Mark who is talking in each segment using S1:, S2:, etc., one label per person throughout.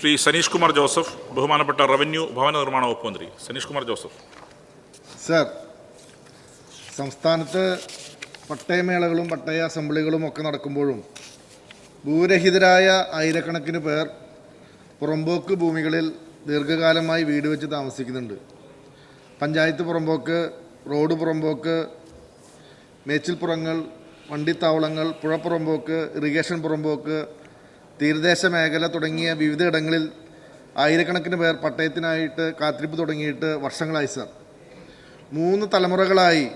S1: Shri Saneesh Kumar Joseph ബഹുമാനപ്പെട്ട revenue ഭവന നിർമ്മാണ വകുപ്പ് മന്ത്രി. സനീഷ് കുമാർ ജോസഫ്.
S2: സർ സംസ്ഥാനത്ത് പട്ടയമേളകളും പട്ടയ അസംബ്ലികളും ഒക്കെ നടക്കുമ്പോഴും ഭൂരഹിതരായ ആയിരക്കണക്കിന് പേർ പുറമ്പോക്ക് ഭൂമികളിൽ ദീർഘകാലമായി വീട് വെച്ച് താമസിക്കുന്നുണ്ട്. പഞ്ചായത്ത് പുറമ്പോക്ക് റോഡ് പുറമ്പോക്ക് മേച്ചിൽപ്പുറങ്ങൾ വണ്ടിത്താവളങ്ങൾ പുഴപ്പുറമ്പോക്ക് ഇറിഗേഷൻ പുറമ്പോക്ക് തീരദേശ മേഖല തുടങ്ങിയ വിവിധ ഇടങ്ങളിൽ ആയിരക്കണക്കിന് പേർ പട്ടയത്തിനായിട്ട് കാത്തിരിപ്പ് തുടങ്ങിയിട്ട് വർഷങ്ങളായി സർ. മൂന്ന് തലമുറകളായി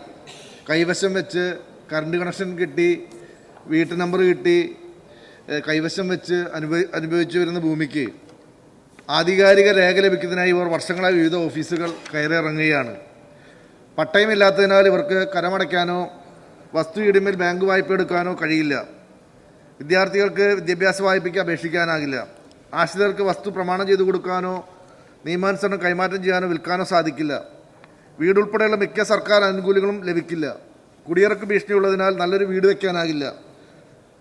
S2: കൈവശം വെച്ച് കറണ്ട് കണക്ഷൻ കിട്ടി വീട്ടു നമ്പർ കിട്ടി കൈവശം വെച്ച് അനുഭവി അനുഭവിച്ചു വരുന്ന ഭൂമിക്ക് ആധികാരിക രേഖ ലഭിക്കുന്നതിനായി ഇവർ വർഷങ്ങളായി വിവിധ ഓഫീസുകൾ കയറിയിറങ്ങുകയാണ്. പട്ടയമില്ലാത്തതിനാൽ ഇവർക്ക് കരമടയ്ക്കാനോ വസ്തു ഇടിമേൽ ബാങ്ക് വായ്പ എടുക്കാനോ കഴിയില്ല. വിദ്യാർത്ഥികൾക്ക് വിദ്യാഭ്യാസ വായ്പയ്ക്ക് അപേക്ഷിക്കാനാകില്ല. ആശ്രിതർക്ക് വസ്തു പ്രമാണം ചെയ്തു കൊടുക്കാനോ നിയമാനുസരണം കൈമാറ്റം ചെയ്യാനോ വിൽക്കാനോ സാധിക്കില്ല. വീടുൾപ്പെടെയുള്ള മിക്ക സർക്കാർ ആനുകൂല്യങ്ങളും ലഭിക്കില്ല. കുടിയിറക്ക് ഭീഷണിയുള്ളതിനാൽ നല്ലൊരു വീട് വയ്ക്കാനാകില്ല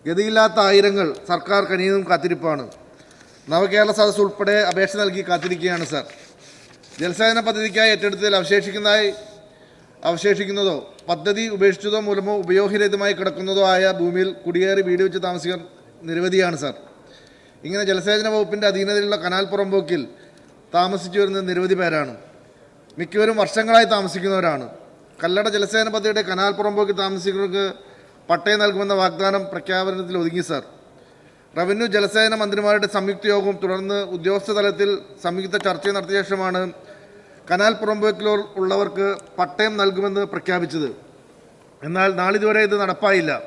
S2: ഗതിയില്ലാത്ത ആയിരങ്ങൾ സർക്കാർ കനിയതും കാത്തിരിപ്പാണ്. നവകേരള സദസ് ഉൾപ്പെടെ അപേക്ഷ നൽകി കാത്തിരിക്കുകയാണ് സർ. ജലസേചന പദ്ധതിക്കായി ഏറ്റെടുത്തതിൽ അവശേഷിക്കുന്നതായി അവശേഷിക്കുന്നതോ പദ്ധതി ഉപേക്ഷിച്ചതോ മൂലമോ ഉപയോഗരഹിതമായി കിടക്കുന്നതോ ആയ ഭൂമിയിൽ കുടിയേറി വീട് വെച്ച് താമസിക്കാൻ നിരവധിയാണ് സാർ. ഇങ്ങനെ ജലസേചന വകുപ്പിന്റെ അധീനതയിലുള്ള കനാൽ പുറമ്പോക്കിൽ താമസിച്ചു വരുന്ന നിരവധി പേരാണ്. മിക്കവരും വർഷങ്ങളായി താമസിക്കുന്നവരാണ്. കല്ലട ജലസേചന പദ്ധതിയുടെ കനാൽ പുറമ്പോക്കിൽ താമസിക്കുന്നവർക്ക് പട്ടയം നൽകുമെന്ന വാഗ്ദാനം പ്രഖ്യാപനത്തിൽ ഒതുങ്ങി സാർ. റവന്യൂ ജലസേചന മന്ത്രിമാരുടെ സംയുക്ത യോഗവും തുടർന്ന് ഉദ്യോഗസ്ഥ തലത്തിൽ സംയുക്ത ചർച്ച നടത്തിയ ശേഷമാണ് കനാൽ പുറമ്പോക്കിലോ ഉള്ളവർക്ക് പട്ടയം നൽകുമെന്ന് പ്രഖ്യാപിച്ചത്. എന്നാൽ നാളിതുവരെ ഇത് നടപ്പായില്ല.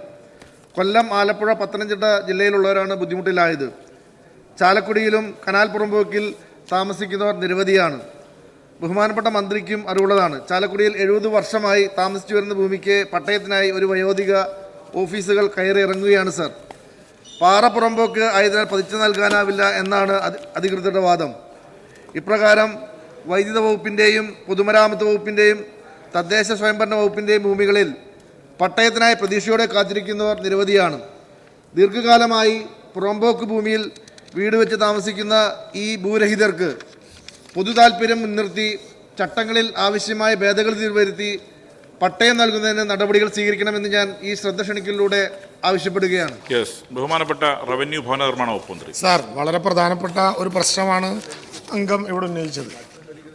S2: കൊല്ലം ആലപ്പുഴ പത്തനംതിട്ട ജില്ലയിലുള്ളവരാണ് ബുദ്ധിമുട്ടിലായത്. ചാലക്കുടിയിലും കനാൽ പുറമ്പോക്കിൽ താമസിക്കുന്നവർ നിരവധിയാണ്. ബഹുമാനപ്പെട്ട മന്ത്രിക്കും അറിവുള്ളതാണ്. ചാലക്കുടിയിൽ എഴുപത് വർഷമായി താമസിച്ചു വരുന്ന ഭൂമിക്ക് പട്ടയത്തിനായി ഒരു വയോധിക ഓഫീസുകൾ കയറി ഇറങ്ങുകയാണ് സർ. പാറ പുറമ്പോക്ക് ആയതിനാൽ പതിച്ചു നൽകാനാവില്ല എന്നാണ് അധി- അധികൃതരുടെ വാദം. ഇപ്രകാരം വൈദ്യുത വകുപ്പിന്റെയും പൊതുമരാമത്ത് വകുപ്പിന്റെയും തദ്ദേശ സ്വയംഭരണ വകുപ്പിന്റെയും ഭൂമികളിൽ പട്ടയത്തിനായി പ്രതീക്ഷയോടെ കാത്തിരിക്കുന്നവർ നിരവധിയാണ്. ദീർഘകാലമായി പുറമ്പോക്ക് ഭൂമിയിൽ വീട് വെച്ച് താമസിക്കുന്ന ഈ ഭൂരഹിതർക്ക് പൊതു താൽപ്പര്യം മുൻനിർത്തി ചട്ടങ്ങളിൽ ആവശ്യമായ ഭേദഗതി വരുത്തി പട്ടയം നൽകുന്നതിന് നടപടികൾ സ്വീകരിക്കണമെന്ന് ഞാൻ ഈ ശ്രദ്ധ ക്ഷണിക്കലിലൂടെ ആവശ്യപ്പെടുകയാണ്.
S1: യെസ് ബഹുമാനപ്പെട്ട റവന്യൂ ഭവന നിർമ്മാണ വകുപ്പ് മന്ത്രി.
S3: സാർ വളരെ പ്രധാനപ്പെട്ട ഒരു പ്രശ്നമാണ് അംഗം ഇവിടെ ഉന്നയിച്ചത്.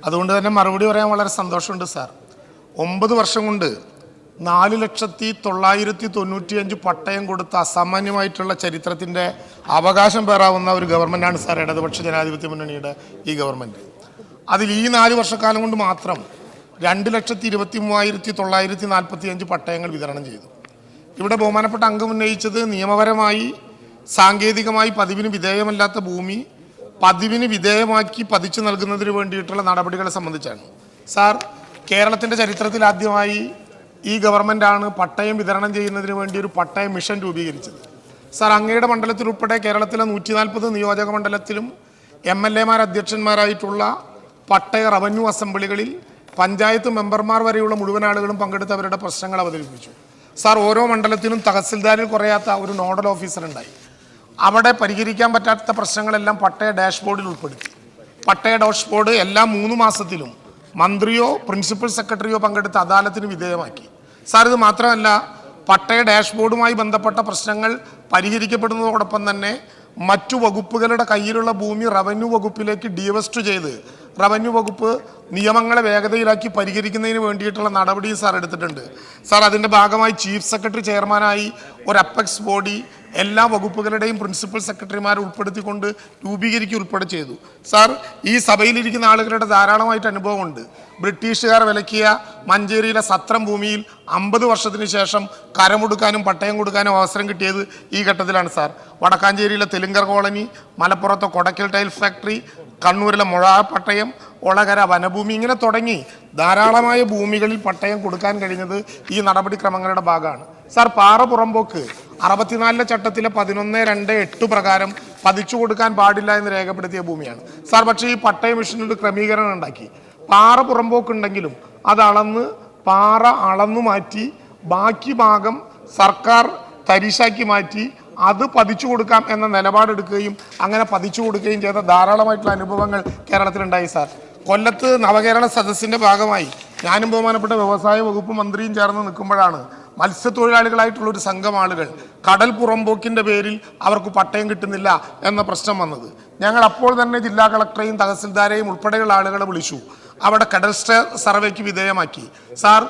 S3: അതുകൊണ്ട് തന്നെ മറുപടി പറയാൻ വളരെ സന്തോഷമുണ്ട് സാർ. ഒമ്പത് വർഷം കൊണ്ട് നാല് ലക്ഷത്തി തൊള്ളായിരത്തി തൊണ്ണൂറ്റിയഞ്ച് പട്ടയം കൊടുത്ത അസാമാന്യമായിട്ടുള്ള ചരിത്രത്തിന്റെ അവകാശം പേറാവുന്ന ഒരു ഗവൺമെന്റാണ് സാർ ഇടതുപക്ഷ ജനാധിപത്യ മുന്നണിയുടെ ഈ ഗവൺമെന്റ് അതിൽ ഈ നാല് വർഷക്കാലം കൊണ്ട് മാത്രം രണ്ട് ലക്ഷത്തി ഇരുപത്തി മൂവായിരത്തി തൊള്ളായിരത്തി നാൽപ്പത്തി അഞ്ച് പട്ടയങ്ങൾ വിതരണം ചെയ്തു. ഇവിടെ ബഹുമാനപ്പെട്ട അംഗം ഉന്നയിച്ചത് നിയമപരമായി സാങ്കേതികമായി പതിവിന് വിധേയമല്ലാത്ത ഭൂമി പതിവിന് വിധേയമാക്കി പതിച്ചു നൽകുന്നതിന് വേണ്ടിയിട്ടുള്ള നടപടികളെ സംബന്ധിച്ചാണ്. സാർ കേരളത്തിന്റെ ചരിത്രത്തിൽ ആദ്യമായി ഈ ഗവൺമെന്റാണ് പട്ടയം വിതരണം ചെയ്യുന്നതിന് വേണ്ടി ഒരു പട്ടയ മിഷൻ രൂപീകരിച്ചത്. സാർ അങ്ങയുടെ മണ്ഡലത്തിൽ ഉൾപ്പെടെ കേരളത്തിലെ നൂറ്റി നാൽപ്പത് നിയോജക മണ്ഡലത്തിലും എം എൽ എമാർ അധ്യക്ഷന്മാരായിട്ടുള്ള പട്ടയ റവന്യൂ അസംബ്ലികളിൽ പഞ്ചായത്ത് മെമ്പർമാർ വരെയുള്ള മുഴുവൻ ആളുകളും പങ്കെടുത്ത് അവരുടെ പ്രശ്നങ്ങൾ അവതരിപ്പിച്ചു. സാർ ഓരോ മണ്ഡലത്തിലും തഹസിൽദാരിൽ കുറയാത്ത ഒരു നോഡൽ ഓഫീസർ ഉണ്ടായി. അവിടെ പരിഹരിക്കാൻ പറ്റാത്ത പ്രശ്നങ്ങളെല്ലാം പട്ടയ ഡാഷ്ബോർഡിൽ ഉൾപ്പെടുത്തി. പട്ടയ ഡാഷ്ബോർഡ് എല്ലാ മൂന്ന് മാസത്തിലും മന്ത്രിയോ പ്രിൻസിപ്പൽ സെക്രട്ടറിയോ പങ്കെടുത്ത് അദാലത്തിന് വിധേയമാക്കി. സാർ ഇത് മാത്രമല്ല പട്ടയ ഡാഷ്ബോർഡുമായി ബന്ധപ്പെട്ട പ്രശ്നങ്ങൾ പരിഹരിക്കപ്പെടുന്നതോടൊപ്പം തന്നെ മറ്റു വകുപ്പുകളുടെ കയ്യിലുള്ള ഭൂമി റവന്യൂ വകുപ്പിലേക്ക് ഡിവസ്റ്റ് ചെയ്ത് റവന്യൂ വകുപ്പ് നിയമങ്ങളെ വേഗതയിലാക്കി പരിഹരിക്കുന്നതിന് വേണ്ടിയിട്ടുള്ള നടപടിയും സാർ എടുത്തിട്ടുണ്ട്. സാർ അതിന്റെ ഭാഗമായി ചീഫ് സെക്രട്ടറി ചെയർമാനായി ഒരു അപ്പെക്സ് ബോഡി എല്ലാ വകുപ്പുകളുടെയും പ്രിൻസിപ്പൽ സെക്രട്ടറിമാരെ ഉൾപ്പെടുത്തിക്കൊണ്ട് രൂപീകരിക്കുക ഉൾപ്പെടെ ചെയ്തു. സാർ ഈ സഭയിലിരിക്കുന്ന ആളുകളുടെ ധാരാളമായിട്ട് അനുഭവമുണ്ട്. ബ്രിട്ടീഷുകാർ വിലക്കിയ മഞ്ചേരിയിലെ സത്രം ഭൂമിയിൽ അമ്പത് വർഷത്തിന് ശേഷം കരമൊടുക്കാനും പട്ടയം കൊടുക്കാനും അവസരം കിട്ടിയത് ഈ ഘട്ടത്തിലാണ് സാർ. വടക്കാഞ്ചേരിയിലെ തെലുങ്കർ കോളനി മലപ്പുറത്തെ കൊടക്കൽ ടൈൽ ഫാക്ടറി കണ്ണൂരിലെ മുഴ പട്ടയം ഒളകര വനഭൂമി ഇങ്ങനെ തുടങ്ങി ധാരാളമായ ഭൂമികളിൽ പട്ടയം കൊടുക്കാൻ കഴിഞ്ഞത് ഈ നടപടിക്രമങ്ങളുടെ ഭാഗമാണ്. സാർ പാറ പുറമ്പോക്ക് അറുപത്തിനാലിലെ ചട്ടത്തിലെ പതിനൊന്ന് രണ്ട് എട്ട് പ്രകാരം പതിച്ചു കൊടുക്കാൻ പാടില്ല എന്ന് രേഖപ്പെടുത്തിയ ഭൂമിയാണ്. സാർ പക്ഷേ ഈ പട്ടയ മിഷനിൽ ക്രമീകരണം ഉണ്ടാക്കി. പാറ പുറമ്പോക്കുണ്ടെങ്കിലും അത് അളന്ന് പാറ അളന്നു മാറ്റി ബാക്കി ഭാഗം സർക്കാർ തരിശാക്കി മാറ്റി അത് പതിച്ചു കൊടുക്കാം എന്ന നിലപാടെടുക്കുകയും അങ്ങനെ പതിച്ചു കൊടുക്കുകയും ചെയ്ത ധാരാളമായിട്ടുള്ള അനുഭവങ്ങൾ കേരളത്തിലുണ്ടായി സാർ. കൊല്ലത്ത് നവകേരള സദസ്സിന്റെ ഭാഗമായി ഞാനും ബഹുമാനപ്പെട്ട വ്യവസായ വകുപ്പ് മന്ത്രിയും ചേർന്ന് നിൽക്കുമ്പോഴാണ് മത്സ്യത്തൊഴിലാളികളായിട്ടുള്ള ഒരു സംഘം ആളുകൾ കടൽ പുറമ്പോക്കിന്റെ പേരിൽ അവർക്ക് പട്ടയം കിട്ടുന്നില്ല എന്ന പ്രശ്നം വന്നത്. ഞങ്ങൾ അപ്പോൾ തന്നെ ജില്ലാ കളക്ടറെയും തഹസിൽദാരെയും ഉൾപ്പെടെയുള്ള ആളുകളെ വിളിച്ചു. അവിടെ കടൽ സർവേക്ക് വിധേയമാക്കി. സാർ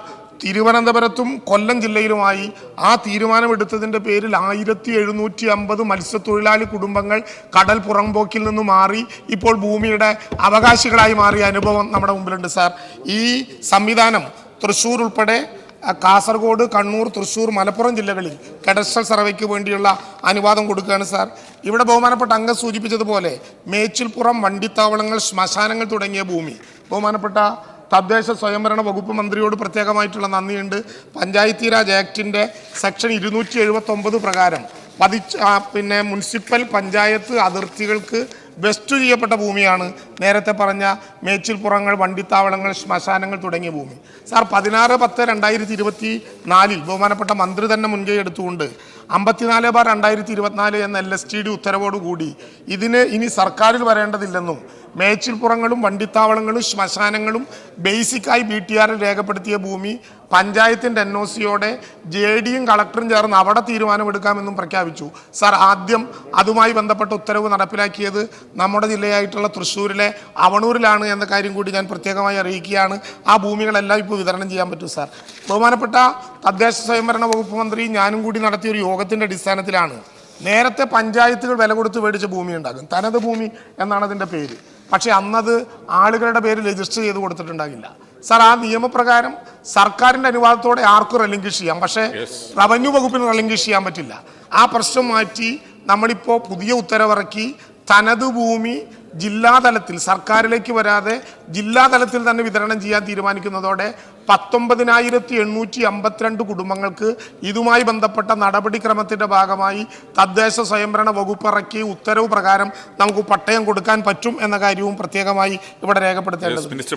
S3: തിരുവനന്തപുരത്തും കൊല്ലം ജില്ലയിലുമായി ആ തീരുമാനമെടുത്തതിന്റെ പേരിൽ ആയിരത്തി എഴുന്നൂറ്റി അമ്പത് മത്സ്യത്തൊഴിലാളി കുടുംബങ്ങൾ കടൽ പുറംപോക്കിൽ നിന്ന് മാറി ഇപ്പോൾ ഭൂമിയുടെ അവകാശികളായി മാറിയ അനുഭവം നമ്മുടെ മുമ്പിലുണ്ട് സാർ. ഈ സംവിധാനം തൃശ്ശൂർ ഉൾപ്പെടെ കാസർഗോഡ് കണ്ണൂർ തൃശ്ശൂർ മലപ്പുറം ജില്ലകളിൽ കെഡസ്ട്രൽ സർവേക്ക് വേണ്ടിയുള്ള അനുവാദം കൊടുക്കുകയാണ് സാർ. ഇവിടെ ബഹുമാനപ്പെട്ട അംഗം സൂചിപ്പിച്ചതുപോലെ മേച്ചിൽപ്പുറം വണ്ടിത്താവളങ്ങൾ ശ്മശാനങ്ങൾ തുടങ്ങിയ ഭൂമി. ബഹുമാനപ്പെട്ട തദ്ദേശ സ്വയംഭരണ വകുപ്പ് മന്ത്രിയോട് പ്രത്യേകമായിട്ടുള്ള നന്ദിയുണ്ട്. പഞ്ചായത്തി രാജ് ആക്ടിന്റെ സെക്ഷൻ ഇരുന്നൂറ്റി എഴുപത്തൊമ്പത് പ്രകാരം പതി പിന്നെ മുനിസിപ്പൽ പഞ്ചായത്ത് അതിർത്തികൾക്ക് വെസ്റ്റ് ചെയ്യപ്പെട്ട ഭൂമിയാണ്. നേരത്തെ പറഞ്ഞ മേച്ചിൽപ്പുറങ്ങൾ വണ്ടിത്താവളങ്ങൾ ശ്മശാനങ്ങൾ തുടങ്ങിയ ഭൂമി. സാർ പതിനാറ് പത്ത് രണ്ടായിരത്തി ഇരുപത്തി നാലിൽ ബഹുമാനപ്പെട്ട മന്ത്രി തന്നെ മുൻകൈ എടുത്തുകൊണ്ട് അമ്പത്തിനാല് ബാർ രണ്ടായിരത്തി ഇരുപത്തിനാല് എന്ന എൽ എസ് ടി ഡി ഉത്തരവോടുകൂടി ഇതിന് ഇനി സർക്കാരിൽ വരേണ്ടതില്ലെന്നും മേച്ചിൽപ്പുറങ്ങളും വണ്ടിത്താവളങ്ങളും ശ്മശാനങ്ങളും ബേസിക്കായി ബി ടി ആറിൽ രേഖപ്പെടുത്തിയ ഭൂമി പഞ്ചായത്തിന്റെ എൻ ഒ സിയോടെ ജെ ഡിയും കളക്ടറും ചേർന്ന് അവിടെ തീരുമാനമെടുക്കാമെന്നും പ്രഖ്യാപിച്ചു. സാർ ആദ്യം അതുമായി ബന്ധപ്പെട്ട ഉത്തരവ് നടപ്പിലാക്കിയത് നമ്മുടെ ജില്ലയായിട്ടുള്ള തൃശ്ശൂരിലെ അവണൂരിലാണ് എന്ന കാര്യം കൂടി ഞാൻ പ്രത്യേകമായി അറിയിക്കുകയാണ്. ആ ഭൂമികളെല്ലാം ഇപ്പോൾ വിതരണം ചെയ്യാൻ പറ്റും സാർ. ബഹുമാനപ്പെട്ട തദ്ദേശ സ്വയംഭരണ വകുപ്പ് മന്ത്രി ഞാനും കൂടി നടത്തിയ ഒരു യോഗത്തിന്റെ അടിസ്ഥാനത്തിലാണ്. നേരത്തെ പഞ്ചായത്തുകൾ വില കൊടുത്ത് മേടിച്ച ഭൂമി ഉണ്ടാകും തനത് ഭൂമി എന്നാണ് അതിന്റെ പേര്. പക്ഷേ അന്നത് ആളുകളുടെ പേര് രജിസ്റ്റർ ചെയ്ത് കൊടുത്തിട്ടുണ്ടാകില്ല. സാർ ആ നിയമപ്രകാരം സർക്കാരിന്റെ അനുവാദത്തോടെ ആർക്കും റെലിങ്കിഷ് ചെയ്യാം. പക്ഷേ റവന്യൂ വകുപ്പിന് റെലിങ്കിഷ് ചെയ്യാൻ പറ്റില്ല. ആ പ്രശ്നം മാറ്റി നമ്മളിപ്പോൾ പുതിയ ഉത്തരവിറക്കി തനത് ഭൂമി ജില്ലാതലത്തിൽ സർക്കാരിലേക്ക് വരാതെ ജില്ലാതലത്തിൽ തന്നെ വിതരണം ചെയ്യാൻ തീരുമാനിക്കുന്നതോടെ പത്തൊമ്പതിനായിരത്തി എണ്ണൂറ്റി അമ്പത്തിരണ്ട് കുടുംബങ്ങൾക്ക് ഇതുമായി ബന്ധപ്പെട്ട നടപടിക്രമത്തിന്റെ ഭാഗമായി തദ്ദേശ സ്വയംഭരണ വകുപ്പ് ഇറക്കിയ ഉത്തരവ് പ്രകാരം നമുക്ക് പട്ടയം കൊടുക്കാൻ പറ്റും എന്ന കാര്യവും പ്രത്യേകമായി ഇവിടെ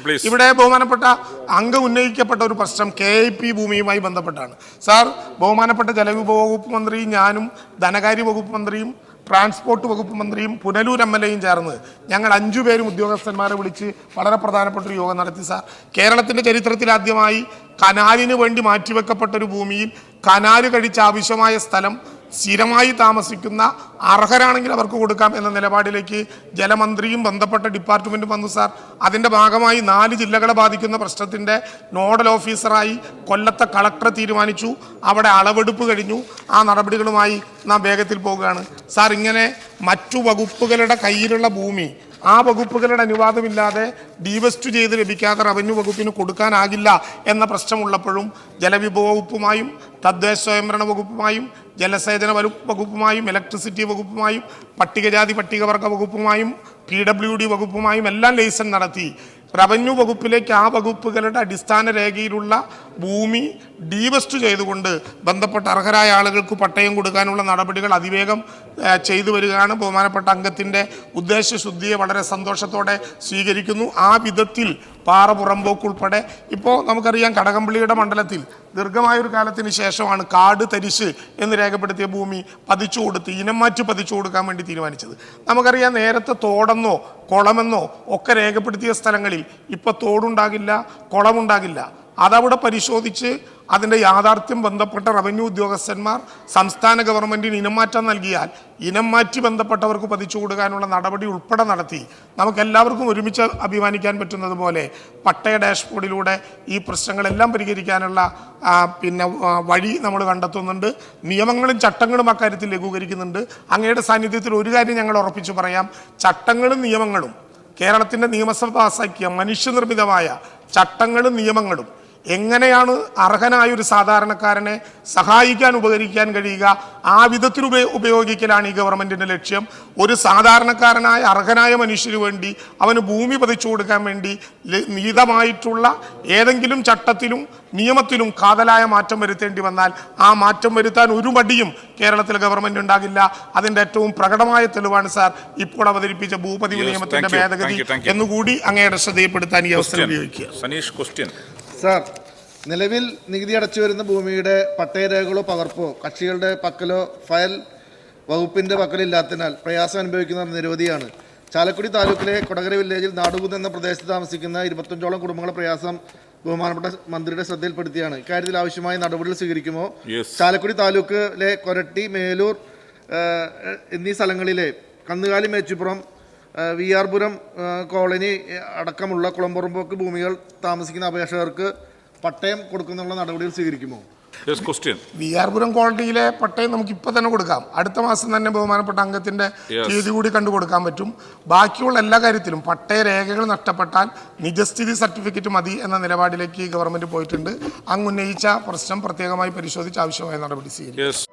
S1: please.
S3: ഇവിടെ ബഹുമാനപ്പെട്ട അംഗം ഉന്നയിക്കപ്പെട്ട ഒരു പ്രശ്നം കെ ഐ പി ഭൂമിയുമായി ബന്ധപ്പെട്ടാണ് സാർ ബഹുമാനപ്പെട്ട ജലവിഭവ വകുപ്പ് മന്ത്രിയും ഞാനും ധനകാര്യ വകുപ്പ് മന്ത്രിയും ട്രാൻസ്പോർട്ട് വകുപ്പ് മന്ത്രിയും പുനലൂർ എം എൽ എയും ചേർന്ന് ഞങ്ങൾ അഞ്ചു പേരും ഉദ്യോഗസ്ഥന്മാരെ വിളിച്ച് വളരെ പ്രധാനപ്പെട്ട ഒരു യോഗം നടത്തി സാർ. കേരളത്തിന്റെ ചരിത്രത്തിൽ ആദ്യമായി കനാലിന് വേണ്ടി മാറ്റിവെക്കപ്പെട്ട ഒരു ഭൂമിയിൽ കനാല് കഴിച്ച് ആവശ്യമായ സ്ഥലം സ്ഥിരമായി താമസിക്കുന്ന അർഹരാണെങ്കിൽ അവർക്ക് കൊടുക്കാം എന്ന നിലപാടിലേക്ക് ജലമന്ത്രിയും ബന്ധപ്പെട്ട ഡിപ്പാർട്ട്മെന്റും വന്നു സാർ. അതിന്റെ ഭാഗമായി നാല് ജില്ലകളെ ബാധിക്കുന്ന പ്രശ്നത്തിന്റെ നോഡൽ ഓഫീസറായി കൊല്ലത്തെ കളക്ടറെ തീരുമാനിച്ചു. അവിടെ അളവെടുപ്പ് കഴിഞ്ഞു. ആ നടപടികളുമായി നാം വേഗത്തിൽ പോവുകയാണ്. സാർ ഇങ്ങനെ മറ്റു വകുപ്പുകളുടെ കയ്യിലുള്ള ഭൂമി ആ വകുപ്പുകളുടെ അനുവാദമില്ലാതെ ഡീവസ്റ്റ് ചെയ്ത് ലഭിക്കാത്ത റവന്യൂ വകുപ്പിന് കൊടുക്കാനാകില്ല എന്ന പ്രശ്നമുള്ളപ്പോഴും ജലവിഭവ വകുപ്പുമായും തദ്ദേശ സ്വയംഭരണ വകുപ്പുമായും ജലസേചന വകുപ്പുമായും ഇലക്ട്രിസിറ്റി വകുപ്പുമായും പട്ടികജാതി പട്ടികവർഗ വകുപ്പുമായും പി ഡബ്ല്യു ഡി വകുപ്പുമായും എല്ലാം ലൈസൻ നടത്തി. റവന്യൂ വകുപ്പിലേക്ക് ആ വകുപ്പുകളുടെ അടിസ്ഥാന രേഖയിലുള്ള ഭൂമി ഡീവസ്റ്റ് ചെയ്തുകൊണ്ട് ബന്ധപ്പെട്ട അർഹരായ ആളുകൾക്ക് പട്ടയം കൊടുക്കാനുള്ള നടപടികൾ അതിവേഗം ചെയ്തു വരികയാണ്. ബഹുമാനപ്പെട്ട അംഗത്തിന്റെ ഉദ്ദേശശുദ്ധിയെ വളരെ സന്തോഷത്തോടെ സ്വീകരിക്കുന്നു. ആ വിധത്തിൽ പാറ ഉൾപ്പെടെ ഇപ്പോൾ നമുക്കറിയാം കടകംപള്ളിയുടെ മണ്ഡലത്തിൽ ദീർഘമായൊരു കാലത്തിന് ശേഷമാണ് കാട് തരിശ് എന്ന് രേഖപ്പെടുത്തിയ ഭൂമി പതിച്ചു കൊടുത്ത് ഇനം മാറ്റി പതിച്ചു കൊടുക്കാൻ വേണ്ടി തീരുമാനിച്ചത്. നമുക്കറിയാം നേരത്തെ തോടെന്നോ കുളമെന്നോ ഒക്കെ രേഖപ്പെടുത്തിയ സ്ഥലങ്ങളിൽ ഇപ്പോൾ തോടുണ്ടാകില്ല കുളമുണ്ടാകില്ല. അതവിടെ പരിശോധിച്ച് അതിന്റെ യാഥാർത്ഥ്യം ബന്ധപ്പെട്ട റവന്യൂ ഉദ്യോഗസ്ഥന്മാർ സംസ്ഥാന ഗവൺമെന്റിന് ഇനം മാറ്റം നൽകിയാൽ ഇനം മാറ്റി ബന്ധപ്പെട്ടവർക്ക് പതിച്ചു കൊടുക്കാനുള്ള നടപടി ഉൾപ്പെടെ നടത്തി നമുക്കെല്ലാവർക്കും ഒരുമിച്ച് അഭിമാനിക്കാൻ പറ്റുന്നത് പോലെ പട്ടയ ഡാഷ്ബോർഡിലൂടെ ഈ പ്രശ്നങ്ങളെല്ലാം പരിഹരിക്കാനുള്ള പിന്നെ വഴി നമ്മൾ കണ്ടെത്തുന്നുണ്ട്. നിയമങ്ങളും ചട്ടങ്ങളും അക്കാര്യത്തിൽ ലഘൂകരിക്കുന്നുണ്ട്. അങ്ങയുടെ സാന്നിധ്യത്തിൽ ഒരു കാര്യം ഞങ്ങൾ ഉറപ്പിച്ചു പറയാം. ചട്ടങ്ങളും നിയമങ്ങളും കേരളത്തിന്റെ നിയമസഭ പാസാക്കിയ മനുഷ്യനിർമ്മിതമായ ചട്ടങ്ങളും നിയമങ്ങളും എങ്ങനെയാണ് അർഹനായ ഒരു സാധാരണക്കാരനെ സഹായിക്കാൻ ഉപകരിക്കാൻ കഴിയുക? ആ വിധത്തിൽ ഉപ ഉപയോഗിക്കലാണ് ഈ ഗവൺമെന്റിന്റെ ലക്ഷ്യം. ഒരു സാധാരണക്കാരനായ അർഹനായ മനുഷ്യന് വേണ്ടി അവന് ഭൂമി പതിച്ചു കൊടുക്കാൻ വേണ്ടി നീതമായിട്ടുള്ള ഏതെങ്കിലും ചട്ടത്തിലും നിയമത്തിലും കാതലായ മാറ്റം വരുത്തേണ്ടി വന്നാൽ ആ മാറ്റം വരുത്താൻ ഒരു മടിയും കേരളത്തിലെ ഗവൺമെന്റ് ഉണ്ടാകില്ല. അതിന്റെ ഏറ്റവും പ്രകടമായ തെളിവാണ് സാർ ഇപ്പോൾ അവതരിപ്പിച്ച ഭൂപതിവ് നിയമത്തിന്റെ ഭേദഗതി എന്നുകൂടി അങ്ങയുടെ ശ്രദ്ധയിൽപ്പെടുത്താൻ ഈ അവസരം. ഉപയോഗിക്കുക.
S1: സനീഷ് ക്വസ്റ്റ്യൻ
S2: സാർ നിലവിൽ നികുതി അടച്ചു വരുന്ന ഭൂമിയുടെ പട്ടയരേഖകളോ പകർപ്പോ കക്ഷികളുടെ പക്കലോ ഫയൽ വകുപ്പിന്റെ പക്കലില്ലാത്തതിനാൽ പ്രയാസം അനുഭവിക്കുന്നവർ നിരവധിയാണ്. ചാലക്കുടി താലൂക്കിലെ കൊടകര വില്ലേജിൽ നാടുകുന്ന് എന്ന പ്രദേശത്ത് താമസിക്കുന്ന ഇരുപത്തഞ്ചോളം കുടുംബങ്ങളെ പ്രയാസം ബഹുമാനപ്പെട്ട മന്ത്രിയുടെ ശ്രദ്ധയിൽപ്പെടുത്തിയാണ്. ഇക്കാര്യത്തിൽ ആവശ്യമായ നടപടികൾ സ്വീകരിക്കുമോ. ചാലക്കുടി താലൂക്കിലെ കൊരട്ടി മേലൂർ എന്നീ സ്ഥലങ്ങളിലെ കന്നുകാലി മേച്ചിപ്പുറം ആ, വി ആർ പുരം കോളനി അടക്കമുള്ള കുളമ്പുറമ്പോക്ക് ഭൂമികൾ താമസിക്കുന്ന അപേക്ഷകർക്ക് പട്ടയം കൊടുക്കുന്നുള്ള നടപടികൾ സ്വീകരിക്കുമോ?
S1: Yes question
S3: V R Puram കോളനിയിലെ പട്ടയം നമുക്ക് ഇപ്പൊ തന്നെ കൊടുക്കാം. അടുത്ത മാസം തന്നെ ബഹുമാനപ്പെട്ട അംഗത്തിന്റെ. തീയതി കൂടി കണ്ടു കൊടുക്കാൻ പറ്റും. ബാക്കിയുള്ള എല്ലാ കാര്യത്തിലും പട്ടയ രേഖകൾ നഷ്ടപ്പെട്ടാൽ നിജസ്ഥിതി സർട്ടിഫിക്കറ്റ് മതി എന്ന നിലപാടിലേക്ക് ഗവൺമെന്റ് പോയിട്ടുണ്ട്. അങ്ങ് ഉന്നയിച്ച പ്രശ്നം പ്രത്യേകമായി പരിശോധിച്ച് ആവശ്യമായ നടപടി സ്വീകരിക്കും.
S1: യെസ്